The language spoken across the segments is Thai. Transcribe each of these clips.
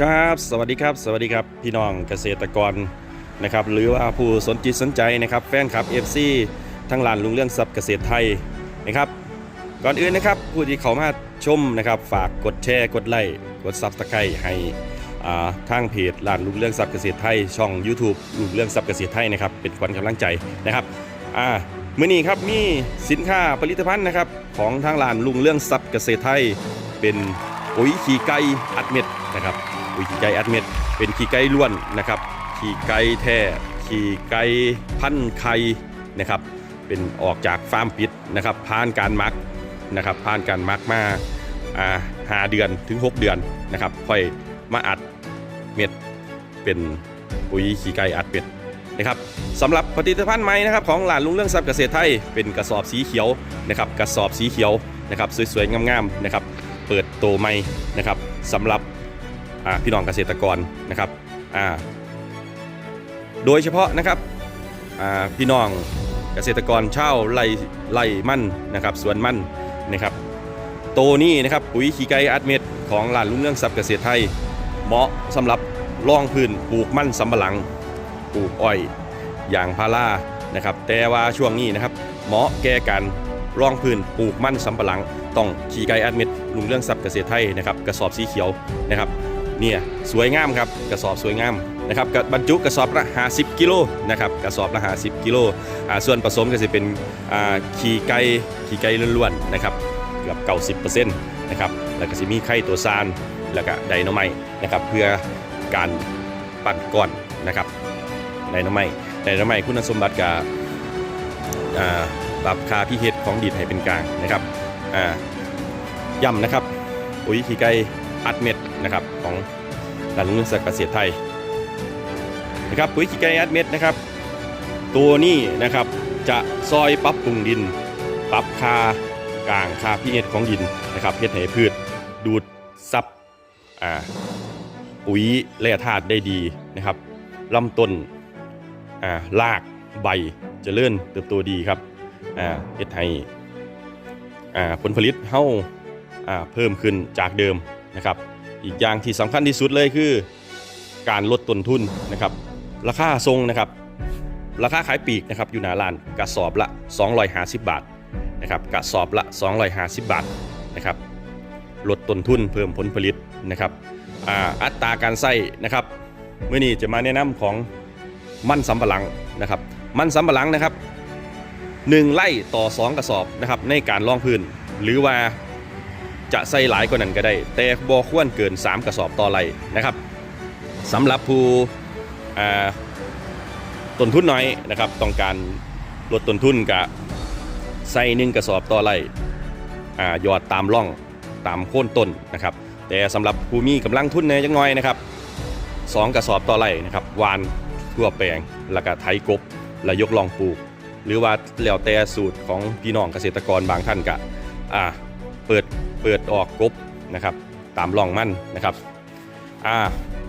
ครับสวัสดีครับ สวัสดีครับ พี่น้องเกษตรกรนะครับหรือว่าผู้สนจิตสนใจนะครับแฟนคลับ FC ทั้งหลานลุงเรื่องทรัพย์เกษตรไทยนะครับ ก่อนอื่นนะครับผู้ที่เขามาชมนะครับ ฝากกดแชร์กดไลค์กดซับสไครต์ให้ทางเพจหลานลุงเรื่องทรัพย์เกษตรไทย ช่อง YouTube ลุงเรื่องทรัพย์เกษตรไทยนะครับเป็นขวัญกำลังใจนะครับอ่ามื้อนี้ครับมีสินค้าผลิตภัณฑ์นะครับของทางร้านลุงเรื่องทรัพย์เกษตรไทยเป็นปุ๋ยขี้ไก่อัดเม็ดนะครับ ปุ๋ยขี้ไก่อัดเม็ด เป็นขี้ไก่ล้วนนะครับขี้ไก่แท้ขี้ไก่พันไข่นะครับเป็นออกจากฟาร์มปิดนะครับผ่านการมักนะครับผ่านการมักมาอ่าหาเดือนถึง 6 เดือนนะครับค่อยมาอัดเม็ดเป็นปุ๋ยขี้ไก่อัดเม็ดนะครับสำหรับผลิตภัณฑ์ใหม่นะครับของหลานลุงเรื่องทรัพย์เกษตรไทยเป็นกระสอบสีเขียวนะครับกระสอบสีเขียวนะครับสวยๆงามๆนะครับเปิดโตใหม่นะครับสำหรับ พี่น้องเกษตรกรนะครับโดยเฉพาะนะครับพี่น้องเกษตรกรเช่าไร่ไร่มั่นนะครับสวนมั่นนะครับโตนี้นะครับปุ๋ยขี้ไก่อัดเม็ดของหลานลุงเรื่องทรัพย์เกษตรไทย เหมาะสำหรับร่องพื้นปลูกมั่นสำปะหลังปลูกอ้อยอย่างพารานะครับแต่ว่าช่วงนี้นะครับเหมาะแก่การร่องพื้นปลูกมันสำปะหลัง ต้องขี่ไก่อัดเม็ดลุงเรื่องทรัพย์เกษตรไทยนะครับกระสอบสีเขียวนะครับ เนี่ยสวยงามครับกระสอบสวยงามนะครับกับบรรจุกระสอบละ50กิโลนะครับกระสอบละ50กิโลส่วนผสมก็จะเป็นขี่ไก่ขี่ไก่ล้วนๆนะครับเกือบ90%นะครับแล้วก็จะมีไข่ตัวซานแล้วก็ไดโนไมนะครับเพื่อการปั่นก้อนนะครับไดนไมไดนไมคุณสมบัติกับอ่าปรับคาพิเศษของดินให้เป็นกลางนะครับย่ำนะครับปุ๋ยขี้ไก่อัดเม็ด นะครับของการลุงเกเกษตรไทยนะครับปุ๋ยขี้ไก่อัดเม็ดนะครับ ตัวนี้นะครับจะซอยปรับปรุงดิน ปรับคากลางคาพิเศษของดินนะครับเฮ็ดให้พืชดูดซับอ่าปุ๋ยแร่ธาตุได้ดีนะครับลำต้นอ่ารากใบเจะเลื่อนเติบโตดีครับอ่าเฮ็ดให้อ่าผลผลิตเฮาอ่าเพิ่มขึ้นจากเดิมนะครับ อีกอย่างที่สำคัญที่สุดเลยคือ การลดต้นทุนนะครับราคาทรงนะครับราคาขายปีกนะครับอยู่หนาร้านกระสอบละ 250 บาทนะครับกระสอบละ 250 บาทนะครับลดต้นทุนเพิ่มผลผลิตนะครับอ่าอัตราการใส่นะครับเมื่อนี้จะมาแนะนำของมันสำปะหลังนะครับมันสำปะหลังนะครับ1ไร่ต่อ 2 กระสอบนะครับในการรองพื้นหรือว่า จะใส่หลายกว่านั้นก็ได้ แต่บ่ควรเกิน 3 กระสอบต่อไรนะครับสำหรับผู้ต้นทุนน้อยนะครับ ต้องการลดต้นทุนกับใส่หนึ่งกระสอบต่อไร่อ่าหยอดตามร่องตามโค่นต้นนะครับ แต่สำหรับผู้มีกำลังทุนในจังน้อยนะครับสองกระสอบต่อไรนะครับวานทั่วแปลงแล้วก็ไถกบแล้วยกลองปลูก หรือว่าแล้วแต่สูตรของพี่น้องเกษตรกรบางท่านก็อ่าเปิด เปิดออกกบนะครับตามร่องมันนะครับอ่า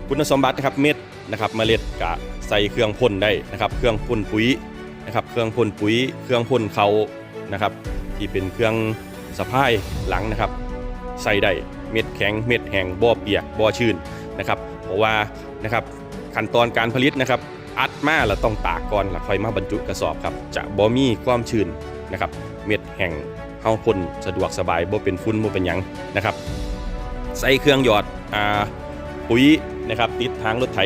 คุณสมบัตินะครับเม็ดนะครับเมล็ดกะใส่เครื่องพ่นได้นะครับ เครื่องพ่นปุ๋ยนะครับ เครื่องพ่นปุ๋ย เครื่องพ่นเขานะครับ ที่เป็นเครื่องสะพายหลังนะครับ ใส่ได้เม็ดแข็งเม็ดแห้งบ่อเปียกบ่อชื้นนะครับ เพราะว่านะครับขั้นตอนการผลิตนะครับ อัดมาแล้วต้องตากก่อนแล้วค่อยมาบรรจุกระสอบครับจะบ่มีความชื้นนะครับ เม็ดแห้ง เฮาพ่นสะดวกสบายบ่เป็นฝุ่นบ่เป็นหยังนะครับ ใส่เครื่องหยอดอ่าปุ๋ยนะครับ ติดทางรถไถ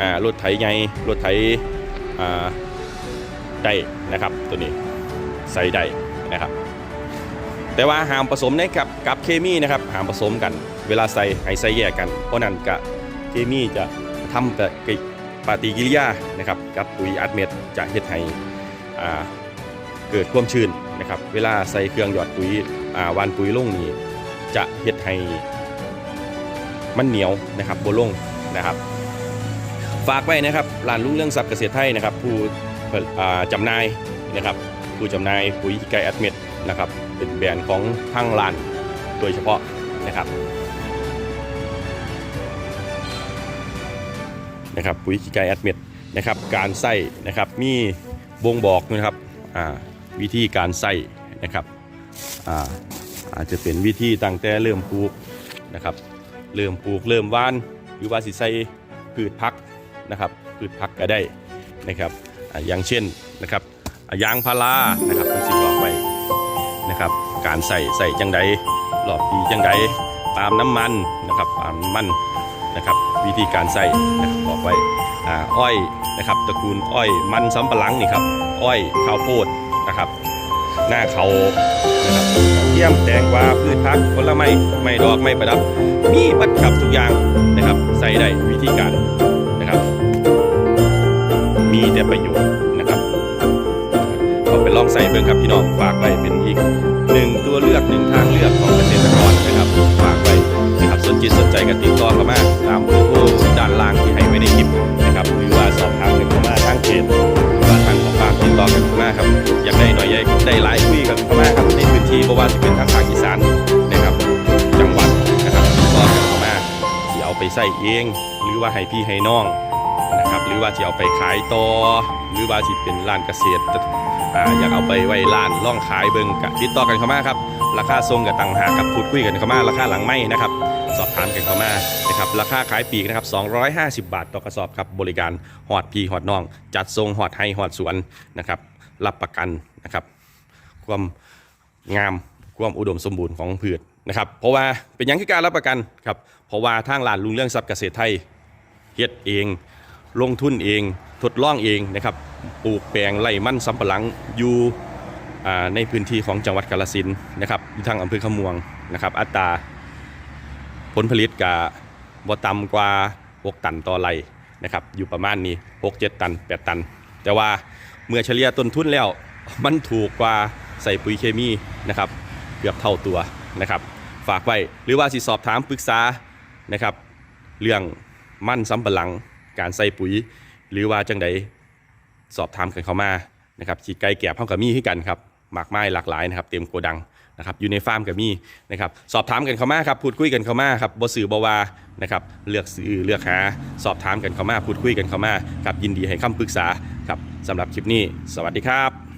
อ่ารถไถใหญ่รถไถอ่าได้นะครับตัวนี้ใส่ได้นะครับ แต่ว่าห้ามผสมนะครับกับเคมีนะครับห้ามผสมกัน เวลาใส่ให้ใส่แยกกัน เพราะนั้นกับเคมีจะทำแต่ปฏิกิริยานะครับกับปุ๋ยอัดเม็ดจะเฮ็ดให้อ่าเกิดความชื้น นะครับ เวลาใส่เครื่องหยอดปุ๋ยอ่าวานปุ๋ยลงนี้จะเฮ็ดให้มันเหนียวนะครับบลงนะครับ ฝากไว้นะครับร้านลุงเรื่องทรัพย์เกษตรไทยนะครับ ผู้จำหน่ายนะครับ ผู้จำหน่ายปุ๋ยไก่อัดเม็ดนะครับ เป็นแบรนด์ของทางร้านโดยเฉพาะนะครับนะครับปุ๋ยขี้ไก่แอดเม็ดนะครับการใส่นะครับมีบ่งบอกนะครับอ่า วิธีการใส่นะครับอาอาจจะเป็นวิธีตั้งแต่เริ่มปลูกนะครับ เริ่มปลูกเริ่มว่านหรือว่าสิใส่พืชพักนะครับพืชพักก็ได้นะครับออย่างเช่นนะครับยางพารานะครับมันสิบอกไว้นะครับ การใส่ใส่จังใดหลอดปีจังใดปามน้ำมันนะครับปามมันนะครับ วิธีการใส่นะครับบอกไว้อ้อยนะครับตระกูลอ้อยมันสำปะหลังนี่ครับอ้อยข้าวโพด นะครับ หน้าเขานะครับเทียมแตงกวาพืชพักผลไม้ไม่ดอกไม่ประดับ มีบัดครับทุกอย่างนะครับ ใส่ได้วิธีการนะครับ มีแต่ประโยชน์นะครับเอาไปลองใส่เบิ่งครับพี่น้องฝากไว้เป็นอีกหนึ่งตัวเลือกหนึ่งทางเลือกของเกษตรกรนะครับฝากไว้นะครับสนจิตสนใจกันติดต่อเข้ามาตามเบอร์โทรด้านล่างที่ให้ไว้ในคลิปนะครับหรือว่าสอบถาม ได้หลายคุยกันเข้ามาครับในพื้นที่เพราะว่าจะเป็นทางภาคอีสานนะครับ จังหวัดนะครับติดต่อกันเข้ามาที่เอาไปใส่เอง หรือว่าให้พี่ให้น้องนะครับหรือว่าที่เอาไปขายต่อหรือว่าที่เป็นร้านเกษตรอ่าอยากเอาไปไว้ร้านล่องขายเบิ่งกะติดต่อกันเข้ามาครับราคาทรงกับต่างหากกับพูดคุยกันเข้ามาราคาหลังไม่นะครับสอบถามกันเข้ามานะครับราคาขายปีกนะครับ 250 บาทต่อกระสอบครับบริการหอดพีหอดน้อง จัดทรงหอดให้หอดสวนนะครับรับประกันนะครับ ความงามความอุดมสมบูรณ์ของพืชนะครับ เพราะว่าเป็นอย่างที่การรับประกันครับเพราะว่าทางร้านลุงเรื่องทรัพย์เกษตรไทยเฮ็ดเอง ลงทุนเองทดลองเองนะครับปลูกแปลงไร่มันสำปะหลังอยู่อ่ในพื้นที่ของจังหวัดกาฬสินนะครับอยู่ทางอำเภอขมวงนะครับ อัตราผลผลิตกับบ่ต่ำกว่า 6 ตันต่อไร่นะครับ อยู่ประมาณนี้ 6-7 ตัน 8 ตัน แต่ว่าเมื่อเฉลี่ยต้นทุนแล้วมันถูกกว่า ใส่ปุ๋ยเคมีนะครับเกือบเท่าตัวนะครับฝากไว้หรือว่าสิสอบถามปรึกษานะครับเรื่องมั่นสำปะหลังการใส่ปุ๋ย หรือว่าจังใดสอบถามกันเข้ามานะครับขีดไก่แก่พ้อกับมีให้กันครับหมากไม้หลากหลายนะครับเต็มโกดังนะครับอยู่ในฟาร์มกับมีนะครับสอบถามกันเข้ามาครับพูดคุยกันเข้ามาครับบสื่อบ่วานะครับเลือกซื้อเลือกหา สอบถามกันเข้ามาพูดคุยกันเข้ามาครับยินดีให้คำปรึกษาครับสำหรับคลิปนี้ สวัสดีครับ